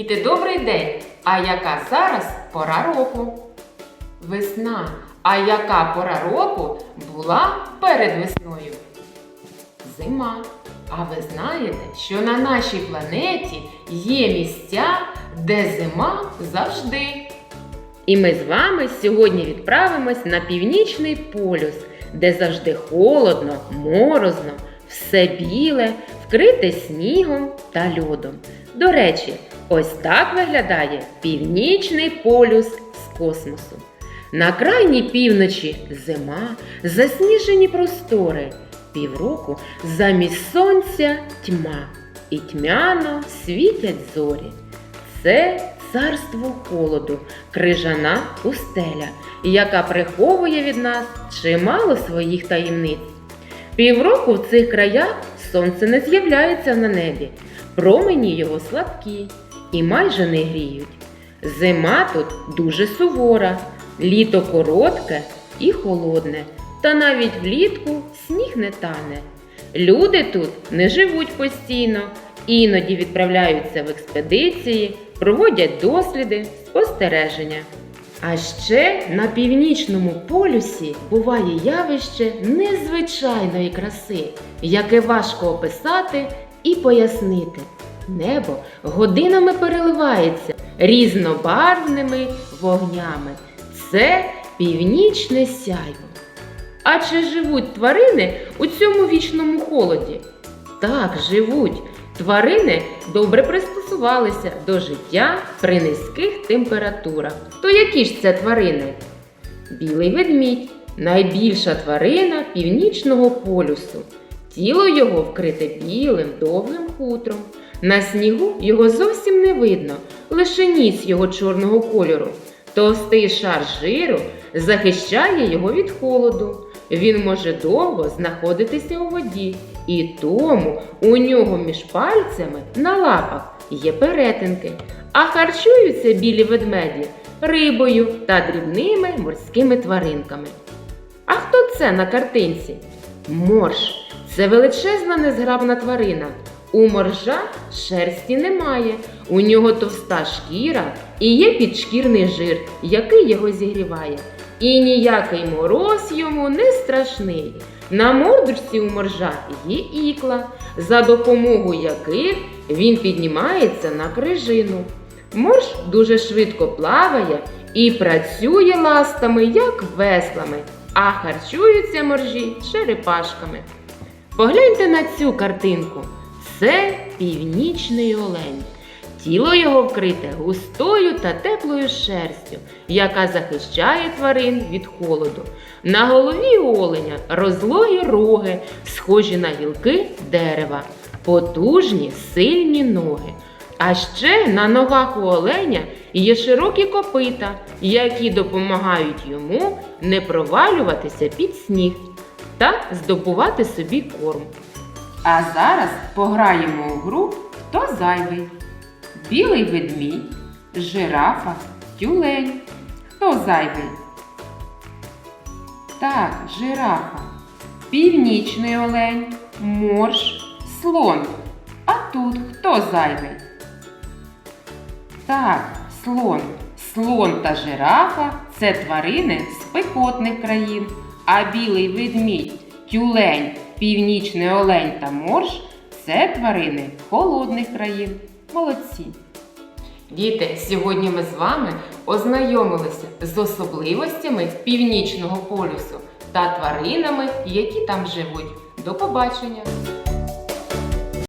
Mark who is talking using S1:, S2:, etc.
S1: Діти, добрий день! А яка зараз пора року? Весна. А яка пора року була перед весною? Зима. А ви знаєте, що на нашій планеті є місця, де зима завжди. І ми з вами сьогодні відправимось на північний полюс, де завжди холодно, морозно, все біле, вкрите снігом та льодом. До речі, ось так виглядає північний полюс з космосу. На крайній півночі зима, засніжені простори, півроку замість сонця тьма, і тьмяно світять зорі. Це царство холоду, крижана пустеля, яка приховує від нас чимало своїх таємниць. Півроку в цих краях сонце не з'являється на небі, промені його слабкі і майже не гріють. Зима тут дуже сувора, літо коротке і холодне, та навіть влітку сніг не тане. Люди тут не живуть постійно, іноді відправляються в експедиції, проводять досліди, спостереження. А ще на північному полюсі буває явище незвичайної краси, яке важко описати і пояснити. Небо годинами переливається різнобарвними вогнями. Це північне сяйво. А чи живуть тварини у цьому вічному холоді? Так, живуть. Тварини добре пристосувалися до життя при низьких температурах. То які ж це тварини? Білий ведмідь найбільша тварина північного полюсу. Тіло його вкрите білим довгим хутром. На снігу його зовсім не видно, лише ніс його чорного кольору. Товстий шар жиру захищає його від холоду. Він може довго знаходитися у воді, і тому у нього між пальцями на лапах є перетинки, а харчуються білі ведмеді рибою та дрібними морськими тваринками. А хто це на картинці? Морж. Це величезна незграбна тварина. У моржа шерсті немає, у нього товста шкіра і є підшкірний жир, який його зігріває. І ніякий мороз йому не страшний. На мордочці у моржа є ікла, за допомогою яких він піднімається на крижину. Морж дуже швидко плаває і працює ластами, як веслами, а харчуються моржі черепашками. Погляньте на цю картинку. Це північний олень. Тіло його вкрите густою та теплою шерстю, яка захищає тварин від холоду. На голові оленя розлогі роги, схожі на гілки дерева, потужні сильні ноги. А ще на ногах у оленя є широкі копита, які допомагають йому не провалюватися під сніг та здобувати собі корм. А зараз пограємо у гру Хто зайвий? Білий ведмідь, жирафа, тюлень. Хто зайвий? Так, жирафа. Північний олень, морж, слон. А тут хто зайвий? Так, слон. Слон та жирафа це тварини спекотних країн, а білий ведмідь, тюлень, північний олень та морж це тварини холодних країн. Молодці! Діти, сьогодні ми з вами ознайомилися з особливостями північного полюсу та тваринами, які там живуть. До побачення!